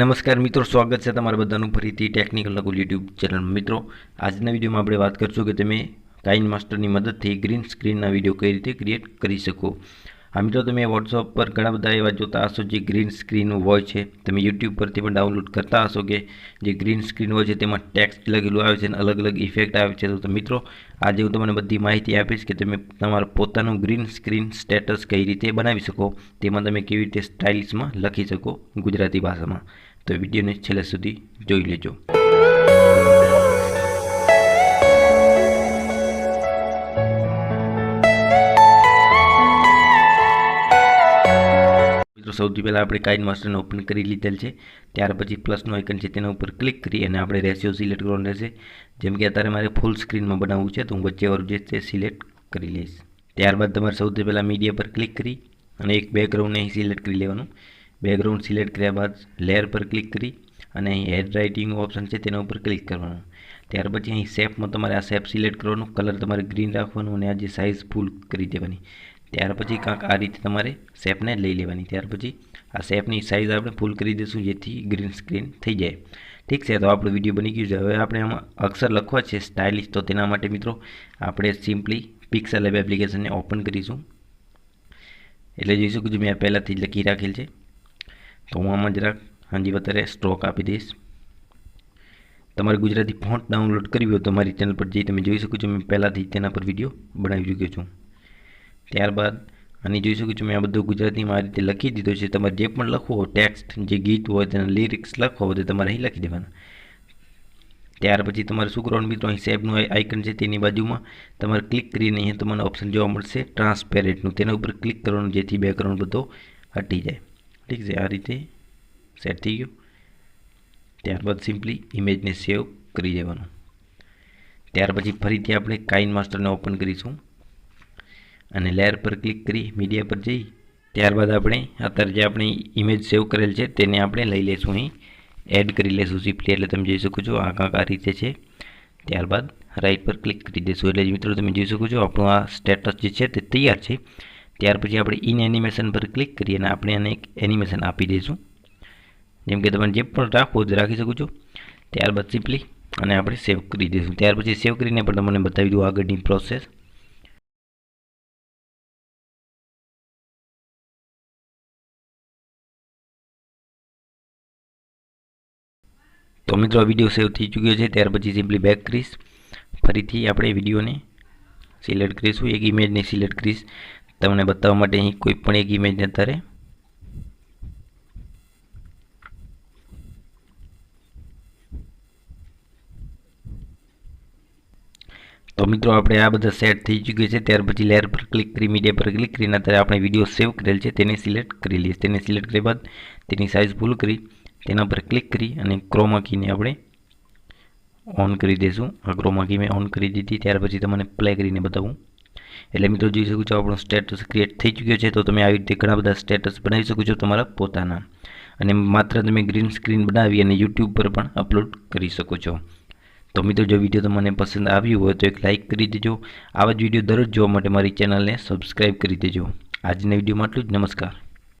નમસ્કાર મિત્રો, સ્વાગત છે તમારા બધાનું ફરીથી ટેકનિકલ લઘુ યુટ્યુબ ચેનલ મિત્રો, આજના વિડીયોમાં આપણે વાત કરશું કે તમે કાઇન માસ્ટરની મદદથી ગ્રીન સ્ક્રીનના વીડિયો કઈ રીતે ક્રિએટ કરી શકો. આ મિત્રો, તમે વોટ્સઅપ પર ઘણા બધા એવા જોતા હશો જે ગ્રીન સ્ક્રીન હોય છે. તમે યુટ્યુબ પરથી પણ ડાઉનલોડ કરતા હશો કે જે ગ્રીન સ્ક્રીન હોય છે તેમાં ટેક્સ્ટ લખેલું આવે છે અને અલગ અલગ ઇફેક્ટ આવે છે. તો મિત્રો, આજે હું તમને બધી માહિતી આપીશ કે તમે તમારા પોતાનું ગ્રીન સ્ક્રીન સ્ટેટસ કઈ રીતે બનાવી શકો. તેમાં તમે કેવી રીતે સ્ટાઇલ્સમાં લખી શકો ગુજરાતી ભાષામાં. તો વિડીયોને છેલ્લે સુધી જોઈ લેજો મિત્રો, સૌથી પહેલાં આપણે કાઇન માસ્ટરને ઓપન કરી લીધેલ છે. ત્યાર પછી પ્લસનું આઇકન છે, તેના ઉપર ક્લિક કરી અને આપણે રેશિયો સિલેક્ટ કરવાનું રહેશે. જેમ કે અત્યારે મારે ફૂલ સ્ક્રીનમાં બનાવવું છે, તો હું વચ્ચેવાળું જે છે સિલેક્ટ કરી લઈશ. ત્યારબાદ તમારે સૌથી પહેલાં મીડિયા પર ક્લિક કરી અને એક બેકગ્રાઉન્ડને અહીં સિલેક્ટ કરી લેવાનું. બેકગ્રાઉન્ડ સિલેક્ટ કર્યા બાદ લેયર પર ક્લિક કરી અને અહીં હેડ રાઇટિંગ ઓપ્શન છે તેના ઉપર ક્લિક કરવાનું. ત્યાર પછી અહીં શેપમાં તમારે આ શેપ સિલેક્ટ કરવાનું કલર તમારે ગ્રીન રાખવાનું અને આ જે સાઇઝ ફૂલ કરી દેવાની. ત્યાર પછી કાંક આ રીતે તમારે શેપને લઈ લેવાની. ત્યાર પછી આ શેપની સાઇઝ આપણે ફૂલ કરી દઈશું, જેથી ગ્રીન સ્ક્રીન થઈ જાય. ઠીક છે, તો આપણો વીડિયો બની ગયું છે. હવે આપણે આમાં અક્ષર લખવા છે સ્ટાઇલિશ તો તેના માટે મિત્રો આપણે સિમ્પલી પિક્સલ એપ એપ્લિકેશનને ઓપન કરીશું. એટલે જોઈશું કે છું, મેં પહેલાંથી જ લખી રાખેલ છે. તો હું આમાં જરાક હાજી, વધારે સ્ટ્રોક આપી દઈશ. તમારે ગુજરાતી ફોન્ટ ડાઉનલોડ કરવી હોય તો મારી ચેનલ પર જઈ તમે જોઈ શકો છો. મેં પહેલાંથી તેના પર વીડિયો બનાવી ચૂક્યો છું. ત્યારબાદ આની જોઈ શકું છું, મેં આ બધું ગુજરાતીમાં આ રીતે લખી દીધો છે. તમારે જે પણ લખવું હોય ટેક્સ્ટ જે ગીત હોય, તેના લિરિક્સ લખવા હોય તો તમારે અહીં લખી દેવાના. ત્યાર પછી તમારે શું કરવાનું મિત્રો? અહીં સેબનું આઇકન છે તેની બાજુમાં. તમારે ક્લિક કરીને અહીંયા તમને ઓપ્શન જોવા મળશે ટ્રાન્સપેરેન્ટનું તેના ઉપર ક્લિક કરવાનું, જેથી બેકગ્રાઉન્ડ બધો હટી જાય. ઠીક છે આ રીતે સેટ થઈ ગયું. ત્યારબાદ સિમ્પલી ઇમેજને સેવ કરી દેવાનું. ત્યાર પછી ફરીથી આપણે કાઇન માસ્ટરને ઓપન કરીશું. અને લેયર પર ક્લિક કરી મીડિયા પર જઈ. ત્યારબાદ આપણે અત્યારે જે આપણે ઇમેજ સેવ કરેલ છે તેને આપણે લઈ લઈશું અહીં. એડ કરી લઈશું સિમ્પલી એટલે તમે જોઈ શકો છો આ કાંક આ રીતે છે. ત્યારબાદ રાઈટ પર ક્લિક કરી દઈશું એટલે મિત્રો તમે જોઈ શકો છો આપણું આ સ્ટેટસ જે છે તે તૈયાર છે. ત્યાર પછી આપણે ઇન એનિમેશન પર ક્લિક કરી અને આપણે આને એક એનિમેશન આપી દઈશું. જેમ કે તમે જે પણ રાખવું હોય રાખી શકો છો. ત્યારબાદ સિમ્પલી અને આપણે સેવ કરી દઈશું. ત્યાર પછી સેવ કરીને પણ તમને બતાવી દઉં આગળની પ્રોસેસ તો મિત્રો વીડિયો સેવ થઈ ચૂક્યો છે. ત્યાર પછી સિમ્પલી બેક કરીશ. ફરીથી આપણે વિડીયોને સિલેક્ટ કરીશું. એક ઇમેજને સિલેક્ટ કરીશ. તમને બતાવવા માટે અહીં કોઈ પણ એક ઇમેજને અત્યારે તો મિત્રો આપણે આ બધા સેટ થઈ ચૂક્યું છે. ત્યાર પછી લેયર પર ક્લિક કરી મીડિયા પર ક્લિક કરીને અત્યારે આપણે વીડિયો સેવ કરેલ છે. તેને સિલેક્ટ કરી લઈએ. તેને સિલેક્ટ કર્યા બાદ તેની સાઇઝ ફૂલ કરી, તેના પર ક્લિક કરી અને ક્રોમા કીને આપણે ઓન કરી દઈશું આ ક્રોમા કી મેં ઓન કરી દીધી. ત્યાર પછી તમને પ્લે કરીને બતાવું. એટલે મિત્રો જોઈ શકો છો, આપણો સ્ટેટસ ક્રિએટ થઈ ચૂક્યો છે. તો તમે આવી રીતે ઘણા બધા સ્ટેટસ બનાવી શકો છો તમારા પોતાના. અને માત્ર તમે ગ્રીન સ્ક્રીન બનાવી અને યુટ્યુબ પર પણ અપલોડ કરી શકો છો. તો મિત્રો જો વીડિયો તમને પસંદ આવ્યું હોય તો એક લાઇક કરી દેજો. આવા જ વીડિયો દરરોજ જોવા માટે મારી ચેનલને સબસ્ક્રાઈબ કરી દેજો. આજના વિડીયોમાં આટલું જ. નમસ્કાર.